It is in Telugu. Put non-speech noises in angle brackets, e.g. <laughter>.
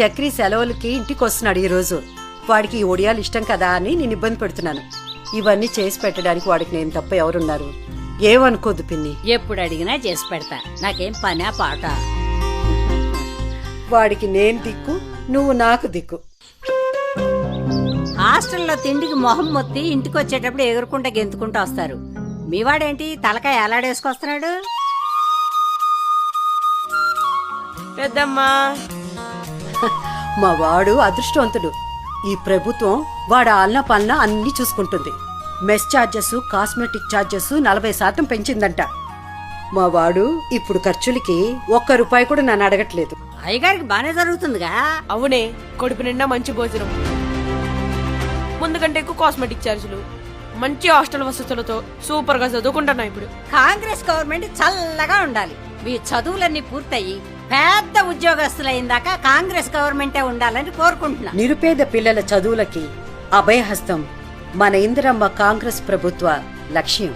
చక్రి సెలవులకి ఇంటికి వస్తున్నాడు ఈ రోజు వాడికి ఈ ఒడియాలు ఇష్టం కదా అని నేను ఇబ్బంది పెడుతున్నాను. ఇవన్నీ చేసి పెట్టడానికి వాడికి నేను తప్ప ఎవరున్నారు? ఏమనుకోదు పిన్ని. ఎప్పుడు అడిగినా చేసి పెడతా. నాకేం పనా పాట? వాడికి నేను దిక్కు నువ్వు నాకు దిక్కు. హాస్టల్లో తిండికి మొహం మొత్తి ఇంటికి వచ్చేటప్పుడు ఎగురుకుంటా గెంతుకుంటూ వస్తారు. మీవాడేంటి తలకాయ ఎలాడేసుకొస్తున్నాడు? పెద్దమ్మా <laughs> మా వాడు అదృష్టవంతుడు. ఈ ప్రభుత్వం వాడు ఆలన పాలన అన్ని చూసుకుంటుంది. మెస్ ఛార్జెస్ కాస్మెటిక్ ఛార్జెస్ నలభై శాతం పెంచిందంట. మా వాడు ఇప్పుడు ఖర్చులకి ఒక్క రూపాయి కూడా నన్ను అడగట్లేదు. అయ్యగారికి బానే జరుగుతుందిగా. అవునే కడుపు నిండా మంచి భోజనం. ముందు కంటే ఎక్కువ కాస్మెటిక్ ఛార్జీలు. మంచి హాస్టల్ వసతులతో సూపర్గా చదువుకుంటున్నా ఇప్పుడు. కాంగ్రెస్ గవర్నమెంట్ చల్లగా ఉండాలి. మీ చదువులన్నీ పూర్తయి పెద్ద ఉద్యోగస్తులైందాక కాంగ్రెస్ గవర్నమెంటే ఉండాలని కోరుకుంటున్నా. నిరుపేద పిల్లల చదువులకి అభయహస్తం మన ఇందిరమ్మ కాంగ్రెస్ ప్రభుత్వ లక్ష్యం.